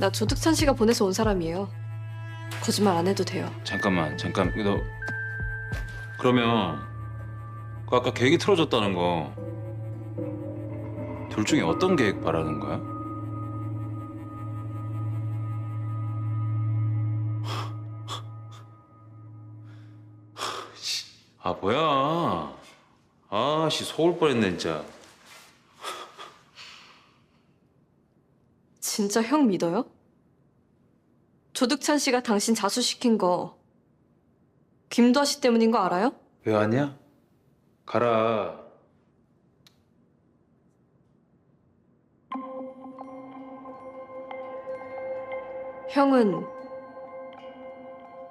나 조득찬 씨가 보내서 온 사람이에요. 거짓말 안 해도 돼요. 잠깐만 잠깐 너 그러면 그 아까 계획이 틀어졌다는 거 둘 중에 어떤 계획 바라는 거야? 아 뭐야 아씨 속을 뻔했네 진짜 진짜 형 믿어요? 조득찬 씨가 당신 자수시킨 거 김도아 씨 때문인 거 알아요? 왜 왔냐? 가라 형은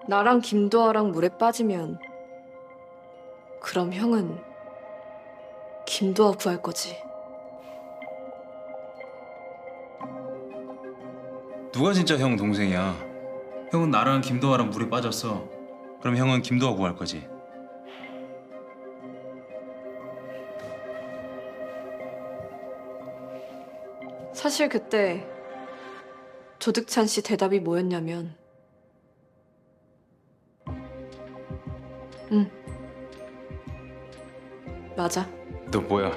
나랑 김도아랑 물에 빠지면 그럼 형은 김도아 구할 거지. 누가 진짜 형 동생이야? 형은 나랑 김도아랑 물에 빠졌어. 그럼 형은 김도아 구할 거지. 사실 그때 조득찬 씨 대답이 뭐였냐면 응 맞아 너 뭐야?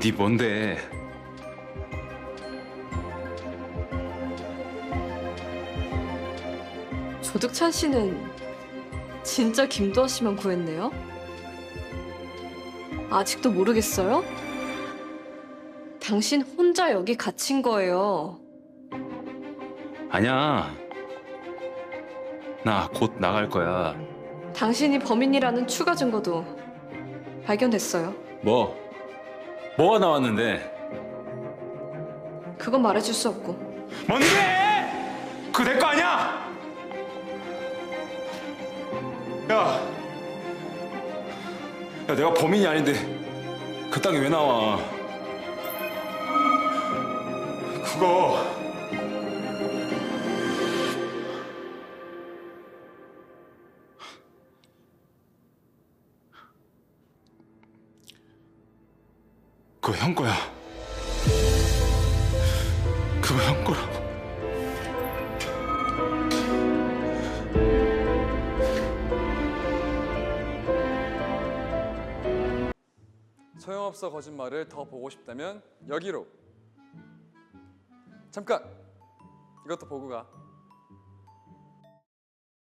네 뭔데? 조득찬 씨는 진짜 김도아 씨만 구했네요? 아직도 모르겠어요? 당신 혼자 여기 갇힌 거예요. 아니야. 나 곧 나갈 거야. 당신이 범인이라는 추가 증거도 발견됐어요. 뭐? 뭐가 나왔는데? 그건 말해줄 수 없고. 뭔데? 그거 내 거 아니야? 야, 야 내가 범인이 아닌데 그 땅에 왜 나와? 그거 그거 형 거야. 그거 형 거라고. 소용없어 거짓말을 더 보고 싶다면 여기로. 잠깐! 이것도 보고 가